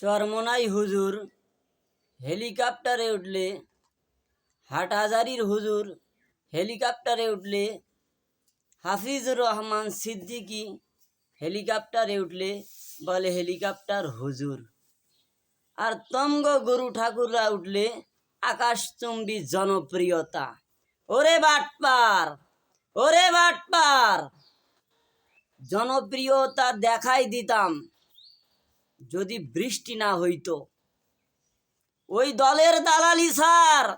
চরমনাই হুজুর। হেলিকপ্টারে উঠলে, হাটহাজারির হুজুর হেলিকপ্টারে উঠলে, হাফিজুর রহমান সিদ্দিকি হেলিকপ্টারে উঠলে বলে হেলিকপ্টার হুজুর। আর তঙ্গ গুরু ঠাকুররা উঠলে আকাশচুম্বী জনপ্রিয়তা। ওরে বাটপার ওরে বাটপার, জনপ্রিয়তা দেখাই দিতাম। যদি বৃষ্টি না হইতো। ওই দলের দালালি, স্যার।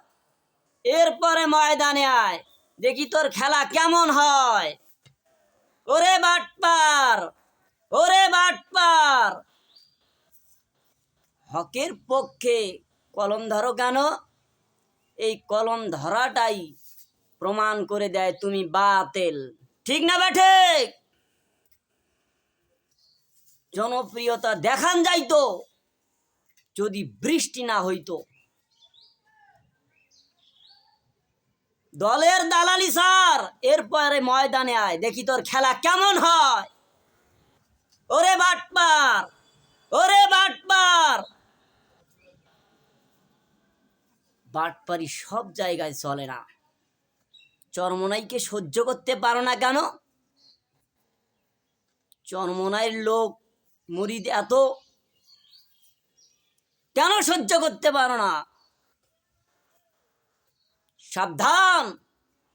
এরপরে ময়দানে আয়। দেখি তোর খেলা কেমন হয়। ওরে বাটপার ওরে বাটপার। হকের পক্ষে কলম ধরো কেন? এই কলম ধরাটাই প্রমাণ করে দেয় তুমি বাতেল ঠিক না বেঠে জনপ্রিয়তা দেখান যাইতো, যদি বৃষ্টি না হইতো। দলের দালালি স্যার, এরপরে ময়দানে আয়, দেখি তোর খেলা কেমন হয়। ওরে বাটপার ওরে বাটপার। বাটপারি সব জায়গায় চলে না। চরমনাইকে সহ্য করতে পারো না কেন? চরমনাইয়ের লোক মুরিদ এত কেন সহ্য করতে পারো না? সাবধান।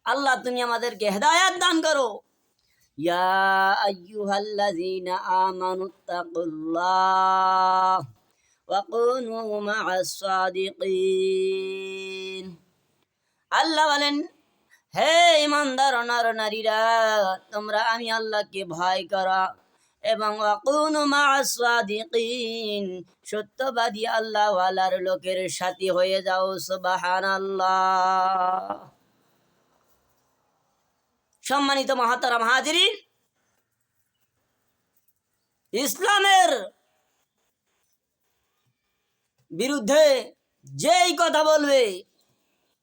আল্লাহ, তুমি আমাদেরকে হেদায়াত দান করো। আল্লাহ বলেন, হে ইমানদার নর নারীরা, তোমরা আমি আল্লাহকে ভয় করা। এবং সত্যবাদী আল্লাহ লোকের সাথী হয়ে যাও, সুবহানাল্লাহ। সম্মানিত মহাতারাম হাজিরিন, ইসলামের বিরুদ্ধে যেই কথা বলবে,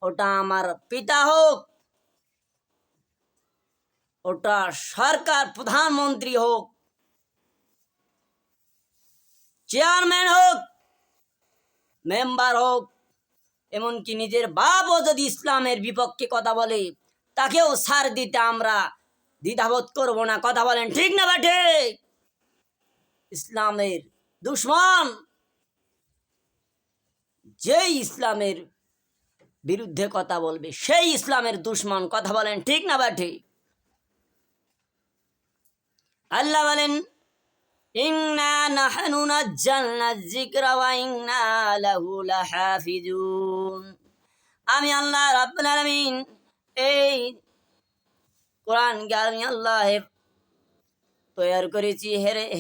ওটা আমার পিতা হোক, ওটা সরকার প্রধানমন্ত্রী হোক চেয়ারম্যান হোক, মেম্বার হোক, এমনকি নিজের বাপও যদি ইসলামের বিপক্ষে কথা বলে, তাকেও সার দিতে আমরা দ্বিধাবোধ করব না। কথা বলেন ঠিক না বাঠে ইসলামের দুশ্মন, যেই ইসলামের বিরুদ্ধে কথা বলবে, সেই ইসলামের দুশ্মন। কথা বলেন ঠিক না বাঠে আল্লাহ বলেন নাহনু নাজ্জালনা যিকরা ওয়া ইন্না লাহু লাহাফিজুন। আমি আল্লাহ রাব্বুল আলামিন এই কোরআন আমি আল্লাহ তৈরি করেছি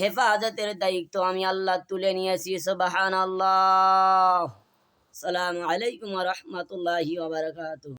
হেফাজতের দায়িত্ব আমি আল্লাহ তুলে নিয়েছি, সুবহানাল্লাহ। সালামু আলাইকুম রাহমাতুল্লাহি ওয়া বারাকাতুহু।